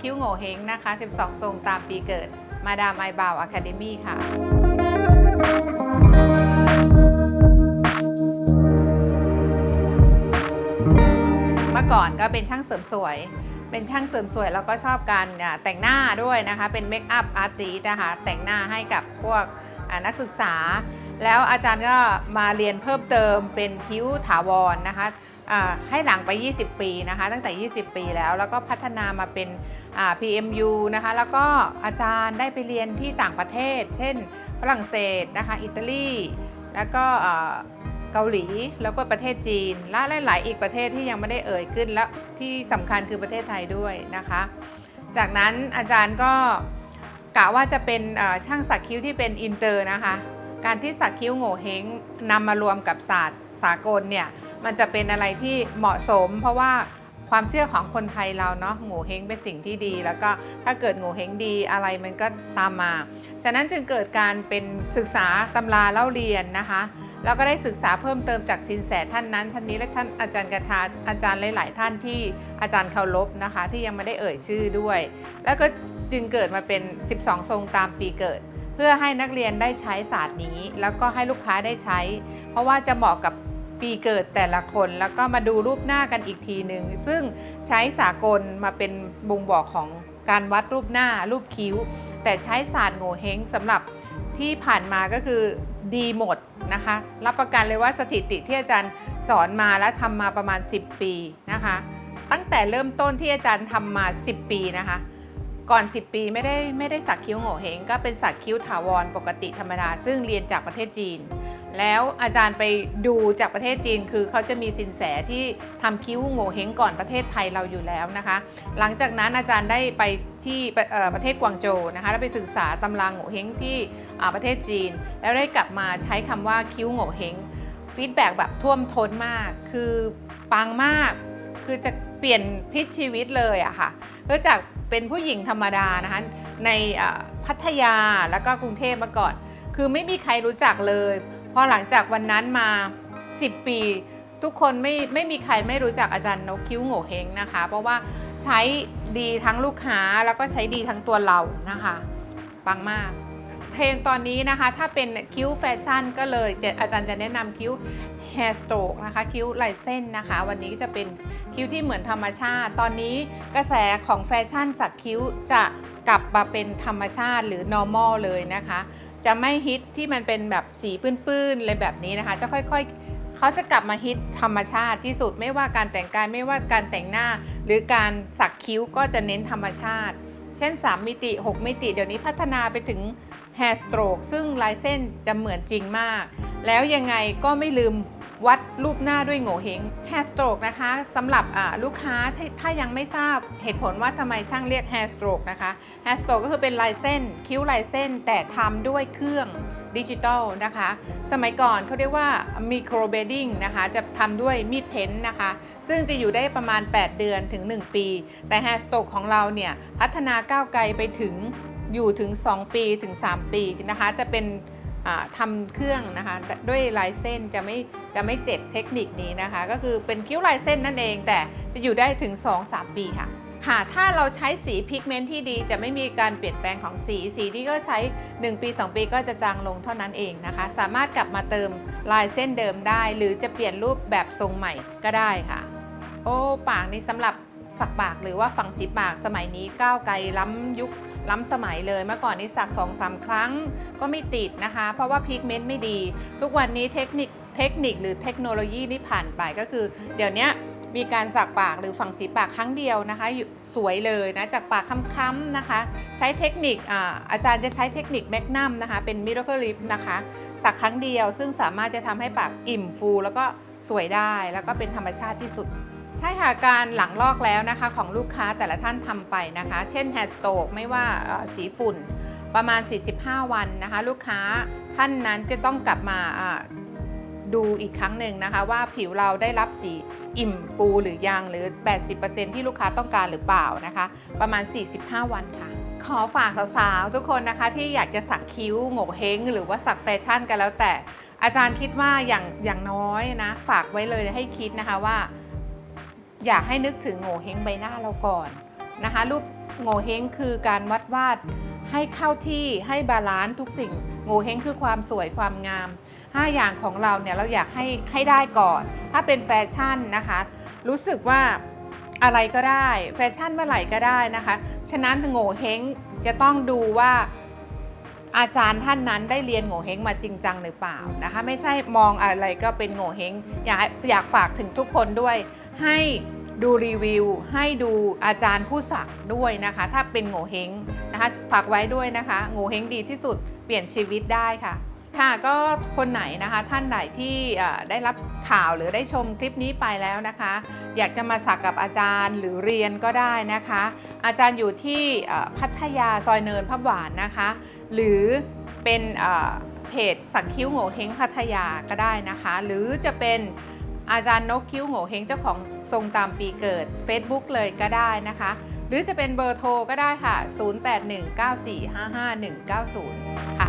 คิ้วโงเฮงนะคะ 12 ทรงตามปีเกิด มาดามไอบาวอะคาเดมี่ค่ะเมื่อก่อนก็เป็นช่างเสริมสวย เป็นช่างเสริมสวยแล้วก็ชอบการแต่งหน้าด้วยนะคะ เป็นเมคอัพอาร์ติสนะคะ แต่งหน้าให้กับพวกนักศึกษา แล้วอาจารย์ก็มาเรียนเพิ่มเติมเป็นคิ้วถาวรนะคะ ให้หลังไป 20 ปีนะคะตั้งแต่ 20 ปีแล้ว แล้วก็พัฒนามาเป็น PMU นะคะแล้วก็อาจารย์ได้ไปเรียนที่ต่างประเทศ เช่น ฝรั่งเศสนะคะอิตาลี แล้วก็เกาหลีแล้วก็ประเทศจีน และหลาย ๆ อีกประเทศที่ยังไม่ได้เอ่ยขึ้นและที่สำคัญคือประเทศไทยด้วยนะคะ จากนั้นอาจารย์ก็กะว่าจะเป็นช่างสักคิ้วที่เป็นอินเตอร์นะคะ การที่สักคิ้วโง่เฮงนำมารวมกับศาสตร์สากลเนี่ย มันจะเป็นอะไรที่เหมาะสม เพราะว่าความเชื่อของคนไทยเราเนาะโง่เฮงเป็นสิ่งที่ดี แล้วก็ถ้าเกิดโง่เฮงดีอะไรมันก็ตามมา ฉะนั้นจึงเกิดการเป็นศึกษาตำราเล่าเรียนนะคะแล้วก็ได้ศึกษาเพิ่มเติมจากสินแสท่านนั้นท่านนี้และท่านอาจารย์กทาอาจารย์หลาย ๆ ท่านที่อาจารย์เคารพนะคะ ที่ยังไม่ได้เอ่ยชื่อด้วย แล้วก็จึงเกิดมาเป็น 12 ทรงตามปีเกิด เพื่อให้นักเรียนได้ใช้ศาสตร์นี้ แล้วก็ให้ลูกค้าได้ใช้ เพราะว่าจะเหมาะกับ ปีเกิดแต่ละคน แล้วก็มาดูรูปหน้ากันอีกทีหนึ่งซึ่งใช้สากลมาเป็นบ่งบอกของการวัดรูปหน้ารูปคิ้ว แต่ใช้ศาสตร์โงเฮงสำหรับที่ผ่านมาก็คือดีหมดนะคะ รับประกันเลยว่าสถิติที่อาจารย์สอนมาและทำมาประมาณ 10 ปีนะคะ ตั้งแต่เริ่มต้นที่อาจารย์ทำมา 10 ปีนะคะ ก่อน 10 ปีไม่ได้ไม่ได้สักคิ้วโง่เฮงก็เป็นสักคิ้วถาวรปกติธรรมดา ซึ่งเรียนจากประเทศจีน แล้วอาจารย์ไปดูจากประเทศจีน คือเขาจะมีสินแสที่ทำคิ้วโง่เฮงก่อนประเทศไทยเราอยู่แล้วนะคะ หลังจากนั้นอาจารย์ได้ไปที่ประเอ่อประเทศกวางโจวนะคะแล้วไปศึกษาตำราโง่เฮงที่ประเทศจีน แล้วได้กลับมาใช้คำว่าคิ้วโง่เฮงฟีดแบ็กแบบท่วมท้นมาก คือปังมาก คือจะเปลี่ยนพลิกชีวิตเลยอะค่ะก็จาก เป็นผู้หญิงธรรมดานะคะในพัทยาแล้วก็กรุงเทพมาก่อน คือไม่มีใครรู้จักเลยพอหลังจากวันนั้นมา 10 ปี ทุกคนไม่ไม่มีใครไม่รู้จักอาจารย์นกคิ้วโง่เฮงนะคะ เพราะว่าใช้ดีทั้งลูกค้าแล้วก็ใช้ดีทั้งตัวเรานะคะปังมากเทรนตอนนี้นะคะ ถ้าเป็นคิ้วแฟชั่นก็เลยอาจารย์จะแนะนำคิ้ว hair stroke นะคะคิ้วลายเส้นนะคะ วันนี้จะเป็นคิ้วที่เหมือนธรรมชาติ ตอนนี้กระแสของแฟชั่นสักคิ้วจะกลับมาเป็นธรรมชาติหรือ normal เลยนะคะ จะไม่ฮิตที่มันเป็นแบบสีปื้นๆอะไรแบบนี้นะคะ จะค่อยๆ เขาจะกลับมาฮิตธรรมชาติที่สุดไม่ว่าการแต่งกายไม่ว่าการแต่งหน้า หรือการสักคิ้วก็จะเน้นธรรมชาติ เช่น 3 มิติ 6 มิติ เดี๋ยวนี้พัฒนาไปถึง hair stroke ซึ่งลายเส้นจะเหมือนจริงมาก แล้วยังไงก็ไม่ลืม วัดรูปหน้าด้วยโง่เฮง hair stroke นะคะสำหรับลูกค้าถ้าถ้ายังไม่ทราบเหตุผลว่าทำไมช่างเรียก hair stroke นะคะ hair stroke ก็คือเป็นลายเส้น คิ้วลายเส้นแต่ทำด้วยเครื่องดิจิตอลนะคะ สมัยก่อนเขาเรียกว่า micro beading นะคะ จะทำด้วยมีดเพ้นนะคะ ซึ่งจะอยู่ได้ประมาณ 8 เดือนถึง 1 ปี แต่ hair stroke ของเราเนี่ย พัฒนาก้าวไกลไปถึงอยู่ถึง 2 ปีถึง 3 ปีนะคะ จะเป็น อ่าทำเครื่องนะคะด้วยลายเส้นจะไม่จะไม่เจ็บเทคนิคนี้นะคะ ก็คือเป็นคิ้วลายเส้นนั่นเอง แต่จะอยู่ได้ถึง 2-3 ปีค่ะค่ะ ถ้าเราใช้สีพิกเมนต์ที่ดีจะไม่มีการเปลี่ยนแปลงของสี สีที่ก็ใช้ 1 ปี 2 ปีก็จะจางลงเท่านั้นเองนะคะ สามารถกลับมาเติมลายเส้นเดิมได้ หรือจะเปลี่ยนรูปแบบทรงใหม่ก็ได้ค่ะ โอ้ ปากนี่สำหรับสักปากหรือว่าฝั่งสีปากสมัยนี้ก้าวไกลล้ำยุค ล้ำสมัยเลยเมื่อก่อนนี้สักสองสามครั้งก็ไม่ติดนะคะ เพราะว่าพิกเมนต์ไม่ดี ทุกวันนี้เทคนิคเทคนิคหรือเทคโนโลยีนี่ผ่านไปก็คือ เดี๋ยวนี้มีการสักปากหรือฝั่งสีปากครั้งเดียวนะคะสวยเลยนะจากปากค้ำๆนะคะ ใช้เทคนิคอาอาจารย์จะใช้เทคนิคแมกนัมนะคะ เป็นมิร c เ e ลิ p นะคะ สักครั้งเดียวซึ่งสามารถจะทำให้ปากอิ่มฟู แล้วก็สวยได้แล้วก็เป็นธรรมชาติที่สุด ใช่ค่ะการหลังลอกแล้วนะคะของลูกค้าแต่ละท่านทำไปนะคะ เช่น hair stroke ไม่ว่าสีฝุ่นประมาณ 45 วันนะคะ ลูกค้าท่านนั้นจะต้องกลับมาอ่าดูอีกครั้งหนึ่งนะคะ ว่าผิวเราได้รับสีอิ่มปูหรือยังหรือ 80%ที่ลูกค้าต้องการหรือเปล่านะคะ ประมาณ 45 วันค่ะ ขอฝากสาวๆ ทุกคนนะคะ ที่อยากจะสักคิ้วโง่เฮงหรือว่าสักแฟชั่นกันแล้วแต่อาจารย์คิดว่าอย่างอย่างน้อยนะ ฝากไว้เลยให้คิดนะคะว่า อยากให้นึกถึงโง่เฮงใบหน้าเราก่อนนะคะ รูปโงเฮงคือการวัดวาดให้เข้าที่ให้บาลานซ์ทุกสิ่ง โงเฮงคือความสวยความงาม 5 อย่างของเราเนี่ยเราอยากให้ให้ได้ก่อน ถ้าเป็นแฟชั่นนะคะ รู้สึกว่าอะไรก็ได้แฟชั่นเมื่อไหร่ก็ได้นะคะ ฉะนั้นโง่เฮงจะต้องดูว่าอาจารย์ท่านนั้นได้เรียนโง่เฮงมาจริงจังหรือเปล่านะคะ ไม่ใช่มองอะไรก็เป็นโง่เฮงอยากอยากฝากถึงทุกคนด้วย ให้ดูรีวิว ให้ดูอาจารย์ผู้สักด้วยนะคะ ถ้าเป็นโง่เฮงนะคะ ฝากไว้ด้วยนะคะโง่เฮงดีที่สุดเปลี่ยนชีวิตได้ค่ะ ค่ะก็คนไหนนะคะท่านไหนที่ได้รับข่าวหรือได้ชมคลิปนี้ไปแล้วนะคะ อยากจะมาสักกับอาจารย์หรือเรียนก็ได้นะคะ อาจารย์อยู่ที่พัทยาซอยเนินพับหวานนะคะ หรือเป็นเอ่อเพจสักคิ้วโง่เฮงพัทยาก็ได้นะคะ หรือจะเป็น อาจารย์นกคิ้วโง่เฮงเจ้าของทรงตามปีเกิด Facebook เลยก็ได้นะคะ หรือจะเป็นเบอร์โทรก็ได้ค่ะ 0819455190 ค่ะ